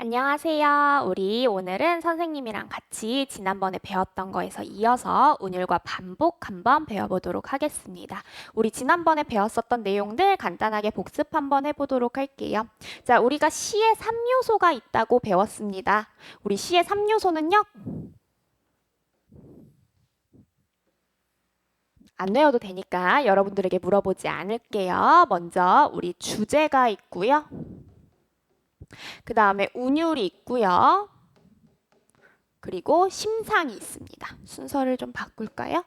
안녕하세요. 우리 오늘은 선생님이랑 같이 지난번에 배웠던 거에서 이어서 운율과 반복 한번 배워보도록 하겠습니다. 우리 지난번에 배웠었던 내용들 간단하게 복습 한번 해보도록 할게요. 자, 우리가 시에 3요소가 있다고 배웠습니다. 우리 시의 3요소는요. 안 외워도 되니까 여러분들에게 물어보지 않을게요. 먼저 우리 주제가 있고요. 그 다음에 운율이 있고요. 그리고 심상이 있습니다. 순서를 좀 바꿀까요?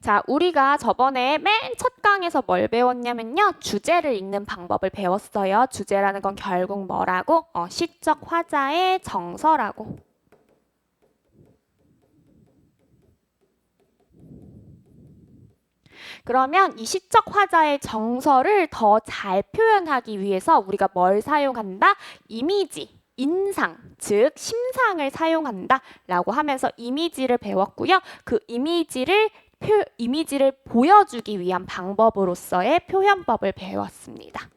자, 우리가 저번에 맨 첫 강에서 뭘 배웠냐면요. 주제를 읽는 방법을 배웠어요. 주제라는 건 결국 뭐라고? 어, 시적 화자의 정서라고. 그러면 이 시적 화자의 정서를 더 잘 표현하기 위해서 우리가 뭘 사용한다? 이미지, 인상, 즉 심상을 사용한다 라고 하면서 이미지를 배웠고요. 그 이미지를 표, 이미지를 보여주기 위한 방법으로서의 표현법을 배웠습니다.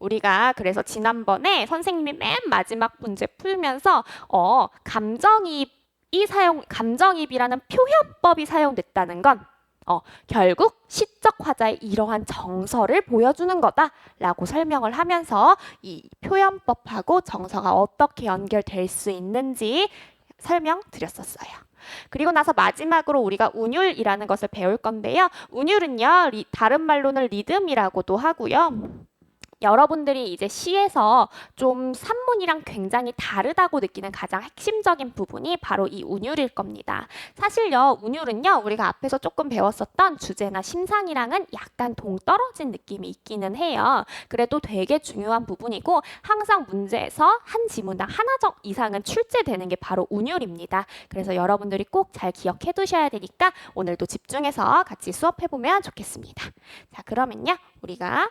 우리가 그래서 지난번에 선생님이 맨 마지막 문제 풀면서 어, 감정이입이 사용 감정이입이라는 표현법이 사용됐다는 건 어, 결국 시적 화자의 이러한 정서를 보여주는 거다라고 설명을 하면서 이 표현법하고 정서가 어떻게 연결될 수 있는지 설명드렸었어요. 그리고 나서 마지막으로 우리가 운율이라는 것을 배울 건데요. 운율은요, 리, 다른 말로는 리듬이라고도 하고요. 여러분들이 이제 시에서 좀 산문이랑 굉장히 다르다고 느끼는 가장 핵심적인 부분이 바로 이 운율일 겁니다. 사실요, 운율은요, 우리가 앞에서 조금 배웠었던 주제나 심상이랑은 약간 동떨어진 느낌이 있기는 해요. 그래도 되게 중요한 부분이고 항상 문제에서 한 지문당 하나적 이상은 출제되는 게 바로 운율입니다. 그래서 여러분들이 꼭 잘 기억해 두셔야 되니까 오늘도 집중해서 같이 수업해 보면 좋겠습니다. 자, 그러면요, 우리가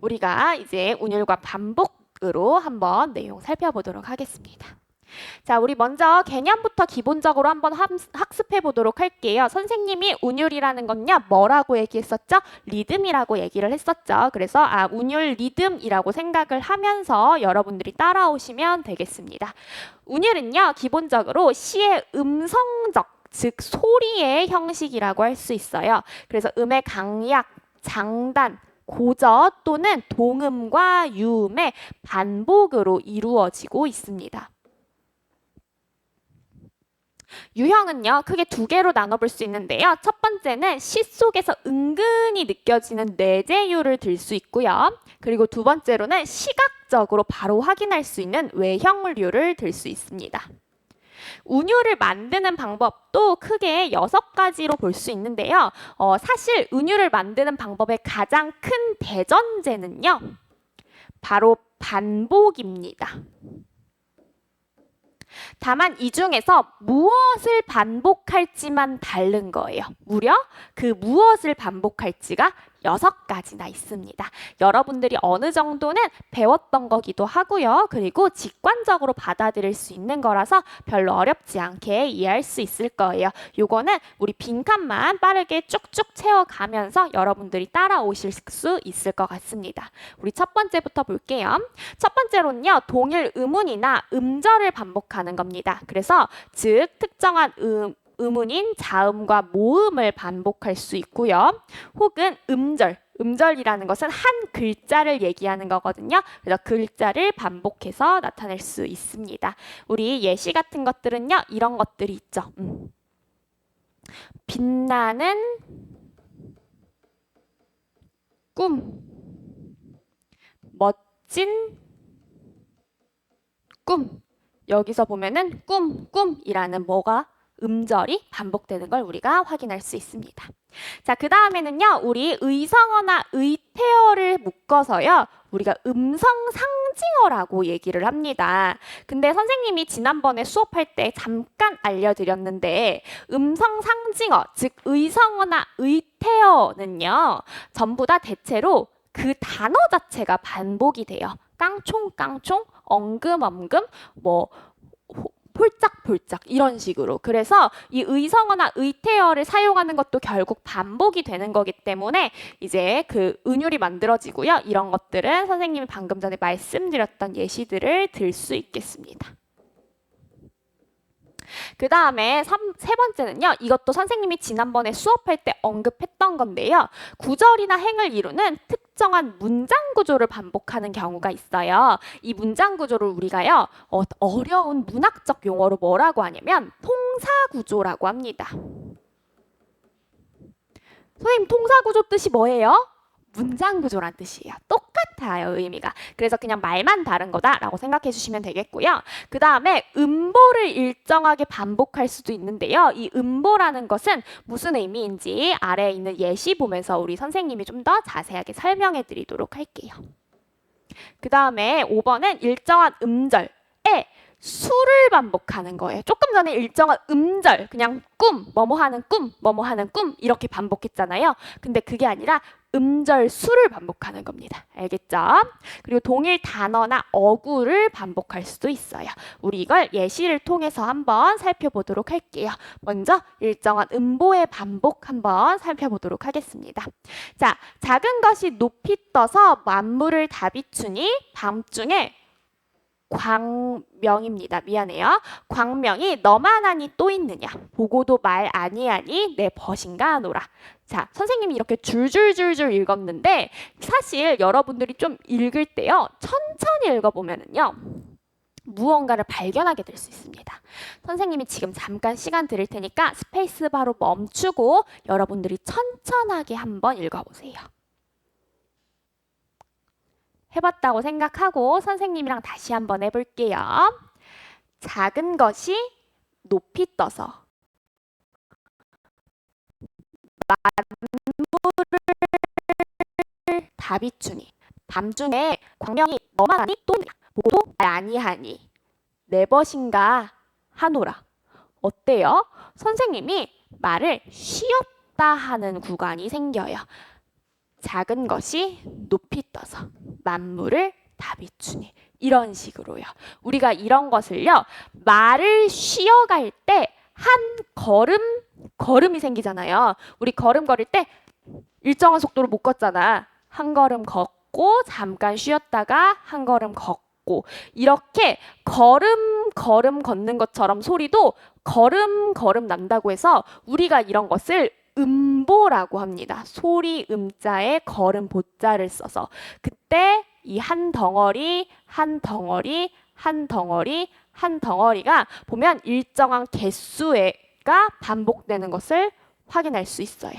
우리가 이제 운율과 반복으로 한번 내용 살펴보도록 하겠습니다. 자, 우리 먼저 개념부터 기본적으로 한번 학습해 보도록 할게요. 선생님이 운율이라는 건요, 뭐라고 얘기했었죠? 리듬이라고 얘기를 했었죠. 그래서 아, 운율 리듬이라고 생각을 하면서 여러분들이 따라오시면 되겠습니다. 운율은요, 기본적으로 시의 음성적 즉 소리의 형식이라고 할 수 있어요. 그래서 음의 강약, 장단, 고저 또는 동음과 유음의 반복으로 이루어지고 있습니다. 유형은요, 크게 두 개로 나눠볼 수 있는데요. 첫 번째는 시 속에서 은근히 느껴지는 뇌제유를 들 수 있고요. 그리고 두 번째로는 시각적으로 바로 확인할 수 있는 외형류를 들 수 있습니다. 운율을 만드는 방법도 크게 여섯 가지로 볼 수 있는데요. 어, 사실 운율을 만드는 방법의 가장 큰 대전제는요. 바로 반복입니다. 다만 이 중에서 무엇을 반복할지만 다른 거예요. 무려 그 무엇을 반복할지가 여섯 가지나 있습니다. 여러분들이 어느 정도는 배웠던 거기도 하고요. 그리고 직관적으로 받아들일 수 있는 거라서 별로 어렵지 않게 이해할 수 있을 거예요. 요거는 우리 빈칸만 빠르게 쭉쭉 채워가면서 여러분들이 따라오실 수 있을 것 같습니다. 우리 첫 번째부터 볼게요. 첫 번째로는요. 동일 음운이나 음절을 반복하는 겁니다. 그래서 즉 특정한 음, 음운인 자음과 모음을 반복할 수 있고요. 혹은 음절, 음절이라는 것은 한 글자를 얘기하는 거거든요. 그래서 글자를 반복해서 나타낼 수 있습니다. 우리 예시 같은 것들은요, 이런 것들이 있죠. 음. 빛나는 꿈, 멋진 꿈. 여기서 보면은 꿈, 꿈이라는 뭐가 음절이 반복되는 걸 우리가 확인할 수 있습니다. 자, 그 다음에는요, 우리 의성어나 의태어를 묶어서요, 우리가 음성 상징어라고 얘기를 합니다. 근데 선생님이 지난번에 수업할 때 잠깐 알려드렸는데, 음성 상징어, 즉 의성어나 의태어는요, 전부 다 대체로 그 단어 자체가 반복이 돼요. 깡총 깡총, 엉금 엉금, 뭐 호- 폴짝폴짝 이런 식으로 그래서 이 의성어나 의태어를 사용하는 것도 결국 반복이 되는 거기 때문에 이제 그 은율이 만들어지고요. 이런 것들은 선생님이 방금 전에 말씀드렸던 예시들을 들 수 있겠습니다. 그 다음에 세 번째는요. 이것도 선생님이 지난번에 수업할 때 언급했던 건데요. 구절이나 행을 이루는 특 정한 문장 구조를 반복하는 경우가 있어요. 이 문장 구조를 우리가요. 어, 어려운 문학적 용어로 뭐라고 하냐면 통사 구조라고 합니다. 선생님 통사 구조 뜻이 뭐예요? 문장 구조란 뜻이에요. 똑같아요, 의미가. 그래서 그냥 말만 다른 거다라고 생각해 주시면 되겠고요. 그 다음에 음보를 일정하게 반복할 수도 있는데요. 이 음보라는 것은 무슨 의미인지 아래에 있는 예시 보면서 우리 선생님이 좀 더 자세하게 설명해 드리도록 할게요. 그 다음에 5번은 일정한 음절에 수를 반복하는 거예요. 조금 전에 일정한 음절, 그냥 꿈, 뭐뭐 하는 꿈, 뭐뭐 하는 꿈 이렇게 반복했잖아요. 근데 그게 아니라 음절 수를 반복하는 겁니다. 알겠죠? 그리고 동일 단어나 어구를 반복할 수도 있어요. 우리 이걸 예시를 통해서 한번 살펴보도록 할게요. 먼저 일정한 음보의 반복 한번 살펴보도록 하겠습니다. 자, 작은 것이 높이 떠서 만물을 다 비추니 밤중에 광명입니다. 미안해요. 광명이 너만 하니 또 있느냐. 보고도 말 아니하니 내 벗인가 하노라. 자, 선생님이 이렇게 줄줄줄줄 읽었는데 사실 여러분들이 좀 읽을 때요. 천천히 읽어보면은요. 무언가를 발견하게 될 수 있습니다. 선생님이 지금 잠깐 시간 드릴 테니까 스페이스 바로 멈추고 여러분들이 천천하게 한번 읽어보세요. 해봤다고 생각하고 선생님이랑 다시 한번 해볼게요. 작은 것이 높이 떠서 만물을 다 비추니 밤중에 광명이 너만 하니 또 보고도 아니하니 내 벗인가 하노라. 어때요? 선생님이 말을 쉬었다 하는 구간이 생겨요. 작은 것이 높이 떠서 만물을 다 비추니 이런 식으로요. 우리가 이런 것을요. 말을 쉬어갈 때 한 걸음 걸음이 생기잖아요. 우리 걸음 걸을 때 일정한 속도로 못 걷잖아. 한 걸음 걷고 잠깐 쉬었다가 한 걸음 걷고 이렇게 걸음 걸음 걷는 것처럼 소리도 걸음 걸음 난다고 해서 우리가 이런 것을 음보라고 합니다. 소리 음자에 걸음 보자를 써서 그때 이 한 덩어리 한 덩어리 한 덩어리 한 덩어리가 보면 일정한 개수가 반복되는 것을 확인할 수 있어요.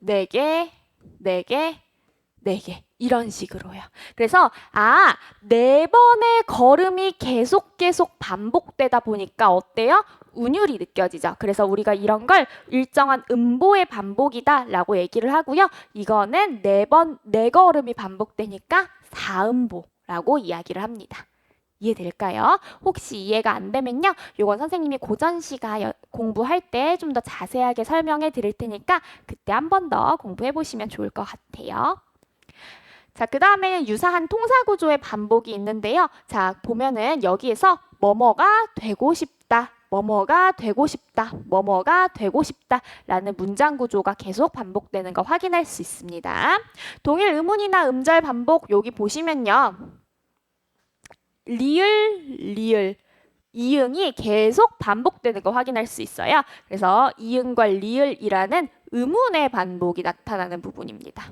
네 개, 네 개, 네 개. 이런 식으로요. 그래서 아, 네 번의 걸음이 계속 계속 반복되다 보니까 어때요? 운율이 느껴지죠. 그래서 우리가 이런 걸 일정한 음보의 반복이다라고 얘기를 하고요. 이거는 네 번, 네 걸음이 반복되니까 사음보라고 이야기를 합니다. 이해될까요? 혹시 이해가 안 되면요. 요건 선생님이 고전 시가 공부할 때 좀 더 자세하게 설명해 드릴 테니까 그때 한 번 더 공부해 보시면 좋을 것 같아요. 자, 그 다음에는 유사한 통사 구조의 반복이 있는데요. 자, 보면은 여기에서 뭐뭐가 되고 싶다. 뭐뭐가 되고 싶다. 뭐뭐가 되고 싶다. 라는 문장 구조가 계속 반복되는 거 확인할 수 있습니다. 동일 의문이나 음절 반복 여기 보시면요. 리을, 리을. 이응이 계속 반복되는 거 확인할 수 있어요. 그래서 이응과 리을이라는 의문의 반복이 나타나는 부분입니다.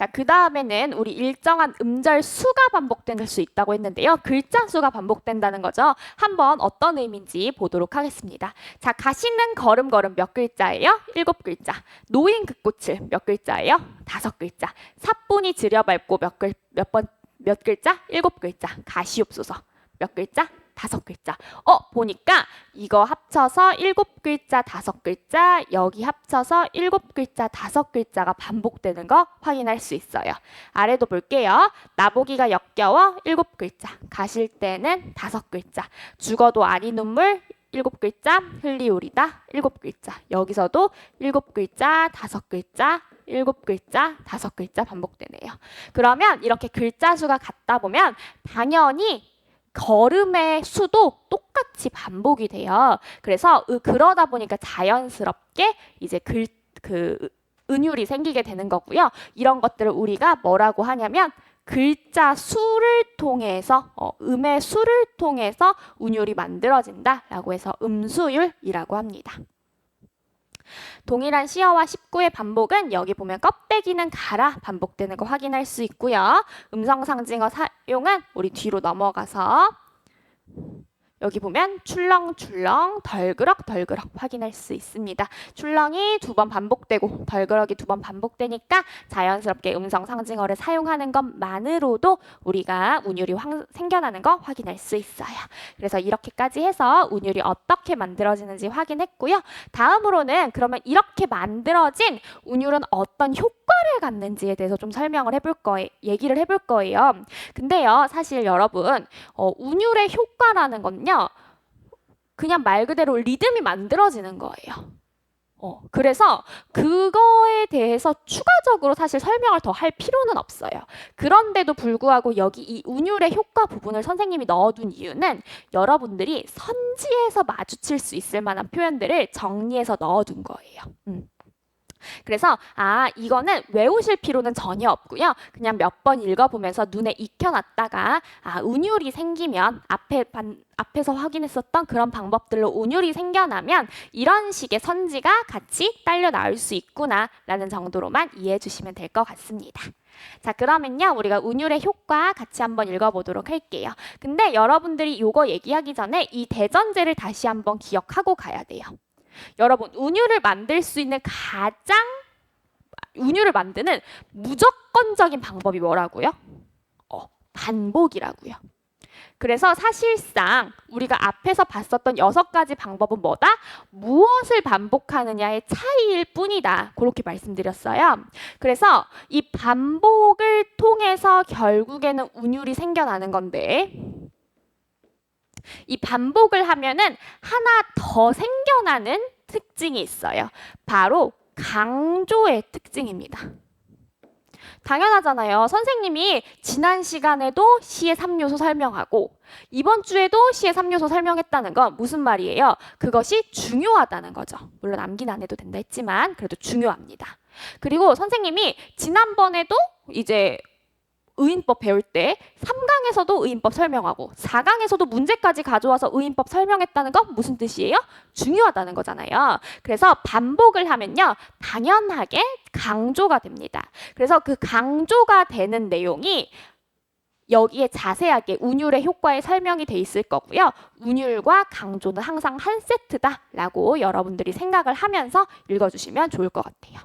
자, 그 다음에는 우리 일정한 음절 수가 반복될 수 있다고 했는데요. 글자 수가 반복된다는 거죠. 한번 어떤 의미인지 보도록 하겠습니다. 자, 가시는 걸음걸음 몇 글자예요? 일곱 글자. 노인 극꽃을 몇 글자예요? 다섯 글자. 사뿐히 들여밟고 몇 글, 몇 번, 몇 글자? 일곱 글자. 가시옵소서. 몇 글자? 다섯 글자. 어, 보니까 이거 합쳐서 일곱 글자, 다섯 글자, 여기 합쳐서 일곱 글자, 다섯 글자가 반복되는 거 확인할 수 있어요. 아래도 볼게요. 나보기가 역겨워 일곱 글자, 가실 때는 다섯 글자, 죽어도 아니 눈물 일곱 글자, 흘리우리다 일곱 글자. 여기서도 일곱 글자, 다섯 글자, 일곱 글자, 다섯 글자 반복되네요. 그러면 이렇게 글자 수가 같다 보면 당연히 걸음의 수도 똑같이 반복이 돼요. 그래서 으- 그러다 보니까 자연스럽게 이제 글 그 은율이 생기게 되는 거고요. 이런 것들을 우리가 뭐라고 하냐면 글자 수를 통해서 어, 음의 수를 통해서 운율이 만들어진다라고 해서 음수율이라고 합니다. 동일한 시어와 19의 반복은 여기 보면 껍데기는 갈아 반복되는 거 확인할 수 있고요. 음성 상징어 사 용은 우리 뒤로 넘어가서 여기 보면 출렁출렁 덜그럭 덜그럭 확인할 수 있습니다. 출렁이 두 번 반복되고 덜그럭이 두 번 반복되니까 자연스럽게 음성 상징어를 사용하는 것만으로도 우리가 운율이 황- 생겨나는 거 확인할 수 있어요. 그래서 이렇게까지 해서 운율이 어떻게 만들어지는지 확인했고요. 다음으로는 그러면 이렇게 만들어진 운율은 어떤 효과를 갖는지에 대해서 좀 설명을 해볼 거예요. 얘기를 해볼 거예요. 근데요, 사실 여러분, 어, 운율의 효과라는 건요, 그냥 말 그대로 리듬이 만들어지는 거예요. 어, 그래서 그거에 대해서 추가적으로 사실 설명을 더 할 필요는 없어요. 그런데도 불구하고 여기 이 운율의 효과 부분을 선생님이 넣어둔 이유는 여러분들이 선지에서 마주칠 수 있을 만한 표현들을 정리해서 넣어둔 거예요. 음. 그래서 아 이거는 외우실 필요는 전혀 없고요. 그냥 몇 번 읽어보면서 눈에 익혀놨다가 아 운율이 생기면 앞에 반, 앞에서 확인했었던 그런 방법들로 운율이 생겨나면 이런 식의 선지가 같이 딸려 나올 수 있구나라는 정도로만 이해해 주시면 될 것 같습니다. 자 그러면요 우리가 운율의 효과 같이 한번 읽어보도록 할게요. 근데 여러분들이 요거 얘기하기 전에 이 대전제를 다시 한번 기억하고 가야 돼요. 여러분 운율을 만들 수 있는 가장 운율을 만드는 무조건적인 방법이 뭐라고요? 어, 반복이라고요. 그래서 사실상 우리가 앞에서 봤었던 여섯 가지 방법은 뭐다? 무엇을 반복하느냐의 차이일 뿐이다. 그렇게 말씀드렸어요. 그래서 이 반복을 통해서 결국에는 운율이 생겨나는 건데 이 반복을 하면은 하나 더 생겨 나는 특징이 있어요. 바로 강조의 특징입니다. 당연하잖아요. 선생님이 지난 시간에도 시의 3요소 설명하고 이번 주에도 시의 3요소 설명했다는 건 무슨 말이에요? 그것이 중요하다는 거죠. 물론 암긴 안 해도 된다 했지만 그래도 중요합니다. 그리고 선생님이 지난번에도 이제 의인법 배울 때 3강에서도 의인법 설명하고 4강에서도 문제까지 가져와서 의인법 설명했다는 건 무슨 뜻이에요? 중요하다는 거잖아요. 그래서 반복을 하면요. 당연하게 강조가 됩니다. 그래서 그 강조가 되는 내용이 여기에 자세하게 운율의 효과에 설명이 돼 있을 거고요. 운율과 강조는 항상 한 세트다라고 여러분들이 생각을 하면서 읽어주시면 좋을 것 같아요.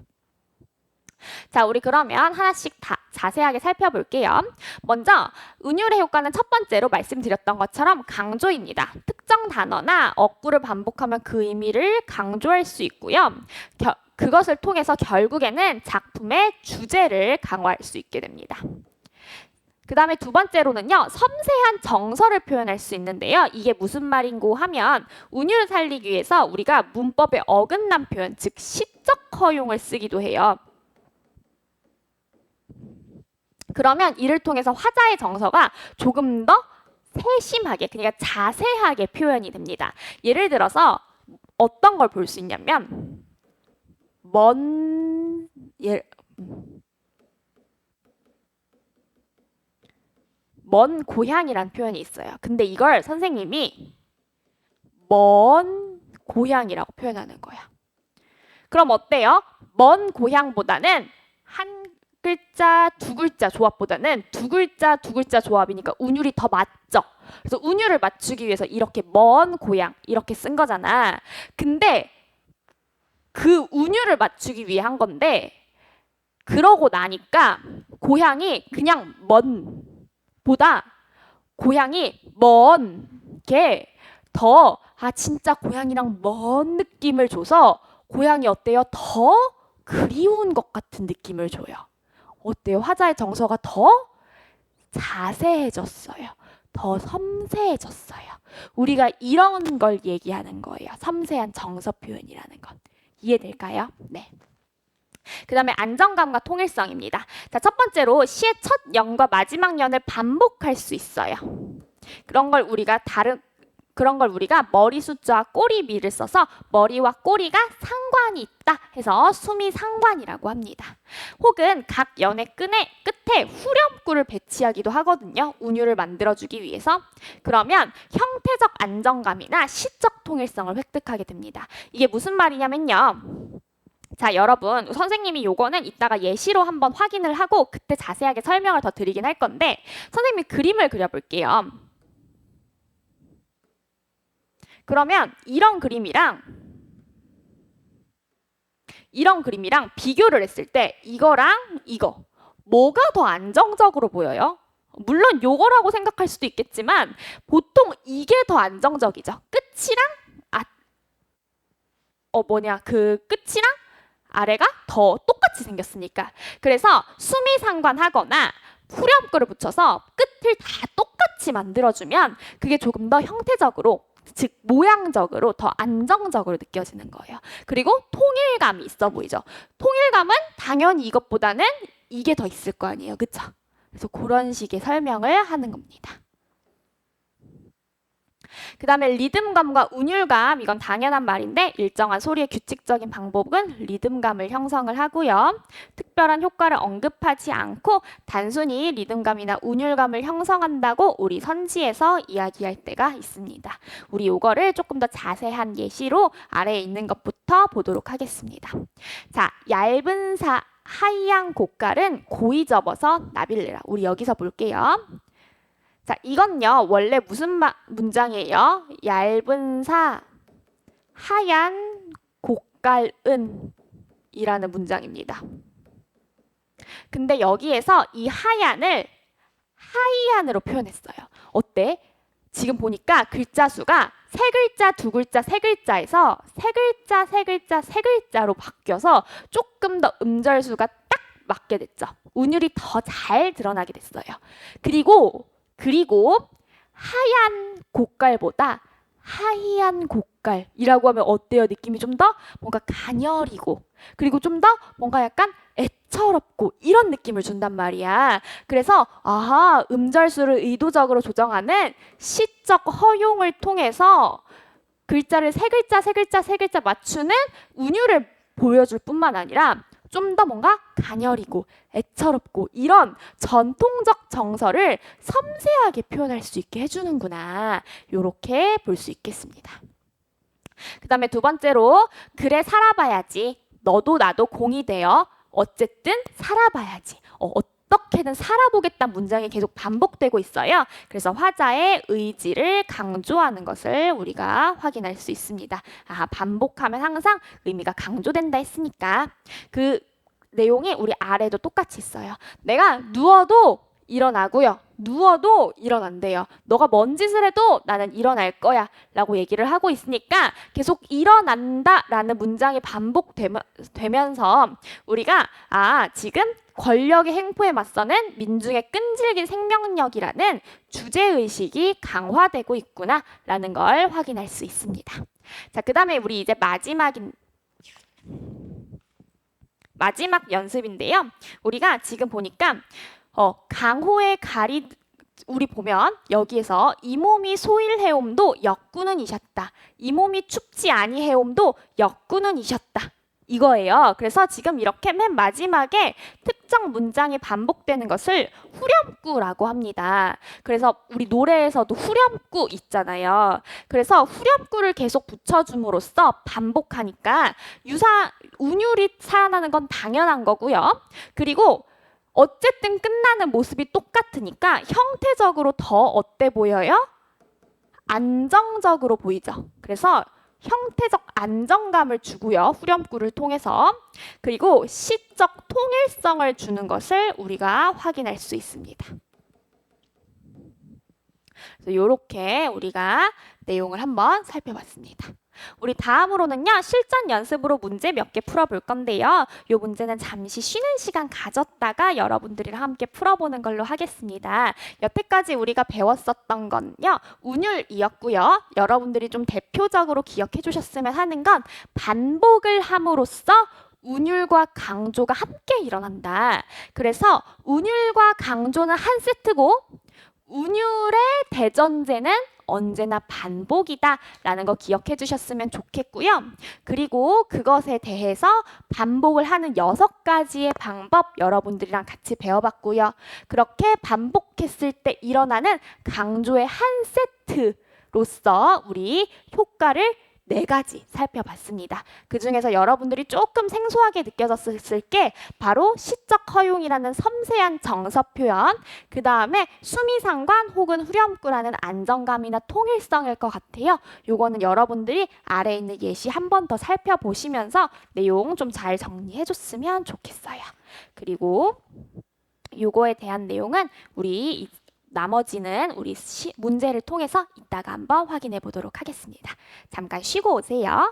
자, 우리 그러면 하나씩 다 자세하게 살펴볼게요. 먼저 운율의 효과는 첫 번째로 말씀드렸던 것처럼 강조입니다. 특정 단어나 어구를 반복하면 그 의미를 강조할 수 있고요. 겨, 그것을 통해서 결국에는 작품의 주제를 강화할 수 있게 됩니다. 그 다음에 두 번째로는요, 섬세한 정서를 표현할 수 있는데요. 이게 무슨 말인고 하면, 운율을 살리기 위해서 우리가 문법에 어긋난 표현, 즉, 시적 허용을 쓰기도 해요. 그러면 이를 통해서 화자의 정서가 조금 더 세심하게, 그러니까 자세하게 표현이 됩니다. 예를 들어서 어떤 걸 볼 수 있냐면 먼 예, 먼 고향이란 표현이 있어요. 근데 이걸 선생님이 먼 고향이라고 표현하는 거야. 그럼 어때요? 먼 고향보다는 한 글자, 두 글자 조합보다는 두 글자, 두 글자 조합이니까 운율이 더 맞죠. 그래서 운율을 맞추기 위해서 이렇게 먼 고향 이렇게 쓴 거잖아. 근데 그 운율을 맞추기 위해 한 건데 그러고 나니까 고향이 그냥 먼 보다 고향이 먼 이렇게 더 아 진짜 고향이랑 먼 느낌을 줘서 고향이 어때요? 더 그리운 것 같은 느낌을 줘요. 어때요? 화자의 정서가 더 자세해졌어요. 더 섬세해졌어요. 우리가 이런 걸 얘기하는 거예요. 섬세한 정서 표현이라는 건. 이해될까요? 네. 그 다음에 안정감과 통일성입니다. 자, 첫 번째로 시의 첫 연과 마지막 연을 반복할 수 있어요. 그런 걸 우리가 다른 그런 걸 우리가 머리 숫자와 꼬리 미를 써서 머리와 꼬리가 상관이 있다 해서 수미 상관이라고 합니다. 혹은 각 연의 끈에 끝에 후렴구를 배치하기도 하거든요. 운율을 만들어주기 위해서. 그러면 형태적 안정감이나 시적 통일성을 획득하게 됩니다. 이게 무슨 말이냐면요. 자, 여러분, 선생님이 요거는 이따가 예시로 한번 확인을 하고 그때 자세하게 설명을 더 드리긴 할 건데 선생님이 그림을 그려볼게요. 그러면 이런 그림이랑 이런 그림이랑 비교를 했을 때 이거랑 이거 뭐가 더 안정적으로 보여요? 물론 요거라고 생각할 수도 있겠지만 보통 이게 더 안정적이죠. 끝이랑 아, 어 뭐냐 그 끝이랑 아래가 더 똑같이 생겼으니까. 그래서 수미 상관하거나 후렴구를 붙여서 끝을 다 똑같이 만들어주면 그게 조금 더 형태적으로 즉 모양적으로 더 안정적으로 느껴지는 거예요. 그리고 통일감이 있어 보이죠. 통일감은 당연히 이것보다는 이게 더 있을 거 아니에요. 그쵸? 그래서 그런 식의 설명을 하는 겁니다. 그 다음에 리듬감과 운율감 이건 당연한 말인데 일정한 소리의 규칙적인 방법은 리듬감을 형성을 하고요. 특별한 효과를 언급하지 않고 단순히 리듬감이나 운율감을 형성한다고 우리 선지에서 이야기할 때가 있습니다. 우리 요거를 조금 더 자세한 예시로 아래에 있는 것부터 보도록 하겠습니다. 자, 얇은 사 하이양 고깔은 고이 접어서 나빌레라. 우리 여기서 볼게요. 자, 이건요. 원래 무슨 마, 문장이에요? 얇은 사 하얀 고깔은 이라는 문장입니다. 근데 여기에서 이 하얀을 하이안으로 표현했어요. 어때? 지금 보니까 글자 수가 세 글자, 두 글자, 세 글자에서 세 글자, 세 글자, 세 글자로 바뀌어서 조금 더 음절 수가 딱 맞게 됐죠. 운율이 더 잘 드러나게 됐어요. 그리고 그리고 하얀 고깔보다 하얀 고깔이라고 하면 어때요? 느낌이 좀 더 뭔가 가녀리고 그리고 좀 더 뭔가 약간 애처롭고 이런 느낌을 준단 말이야. 그래서 아하 음절수를 의도적으로 조정하는 시적 허용을 통해서 글자를 세 글자 세 글자 세 글자 맞추는 운율을 보여줄 뿐만 아니라 좀 더 뭔가 가녀리고 애처롭고 이런 전통적 정서를 섬세하게 표현할 수 있게 해주는구나. 이렇게 볼 수 있겠습니다. 그 다음에 두 번째로 그래 살아봐야지. 너도 나도 공이 되어 어쨌든 살아봐야지. 어, 어떻게든 살아보겠다는 문장이 계속 반복되고 있어요. 그래서 화자의 의지를 강조하는 것을 우리가 확인할 수 있습니다. 아, 반복하면 항상 의미가 강조된다 했으니까 그 내용이 우리 아래도 똑같이 있어요. 내가 누워도 일어나고요. 누워도 일어난대요. 너가 뭔 짓을 해도 나는 일어날 거야. 라고 얘기를 하고 있으니까 계속 일어난다 라는 문장이 반복되면서 우리가 아, 지금 권력의 행포에 맞서는 민중의 끈질긴 생명력이라는 주제의식이 강화되고 있구나 라는 걸 확인할 수 있습니다. 자, 그 다음에 우리 이제 마지막인 마지막 연습인데요. 우리가 지금 보니까 어, 강호의 가리 우리 보면 여기에서 이 몸이 소일해옴도 역구는 이셨다. 이 몸이 춥지 아니해옴도 역구는 이셨다. 이거예요. 그래서 지금 이렇게 맨 마지막에 특정 문장이 반복되는 것을 후렴구라고 합니다. 그래서 우리 노래에서도 후렴구 있잖아요. 그래서 후렴구를 계속 붙여줌으로써 반복하니까 유사 운율이 살아나는 건 당연한 거고요. 그리고 어쨌든 끝나는 모습이 똑같으니까 형태적으로 더 어때 보여요? 안정적으로 보이죠. 그래서 형태적 안정감을 주고요. 후렴구를 통해서. 그리고 시적 통일성을 주는 것을 우리가 확인할 수 있습니다. 이렇게 우리가 내용을 한번 살펴봤습니다. 우리 다음으로는요 실전 연습으로 문제 몇 개 풀어볼 건데요. 이 문제는 잠시 쉬는 시간 가졌다가 여러분들이랑 함께 풀어보는 걸로 하겠습니다. 여태까지 우리가 배웠었던 건요 운율이었고요. 여러분들이 좀 대표적으로 기억해 주셨으면 하는 건 반복을 함으로써 운율과 강조가 함께 일어난다. 그래서 운율과 강조는 한 세트고 운율의 대전제는 언제나 반복이다라는 거 기억해 주셨으면 좋겠고요. 그리고 그것에 대해서 반복을 하는 여섯 가지의 방법 여러분들이랑 같이 배워봤고요. 그렇게 반복했을 때 일어나는 강조의 한 세트로서 우리 효과를 네 가지 살펴봤습니다. 그 중에서 여러분들이 조금 생소하게 느껴졌을 게 바로 시적 허용이라는 섬세한 정서 표현, 그 다음에 수미상관 혹은 후렴구라는 안정감이나 통일성일 것 같아요. 요거는 여러분들이 아래에 있는 예시 한 번 더 살펴보시면서 내용 좀 잘 정리해줬으면 좋겠어요. 그리고 요거에 대한 내용은 우리 이- 나머지는 우리 시, 문제를 통해서 이따가 한번 확인해 보도록 하겠습니다. 잠깐 쉬고 오세요.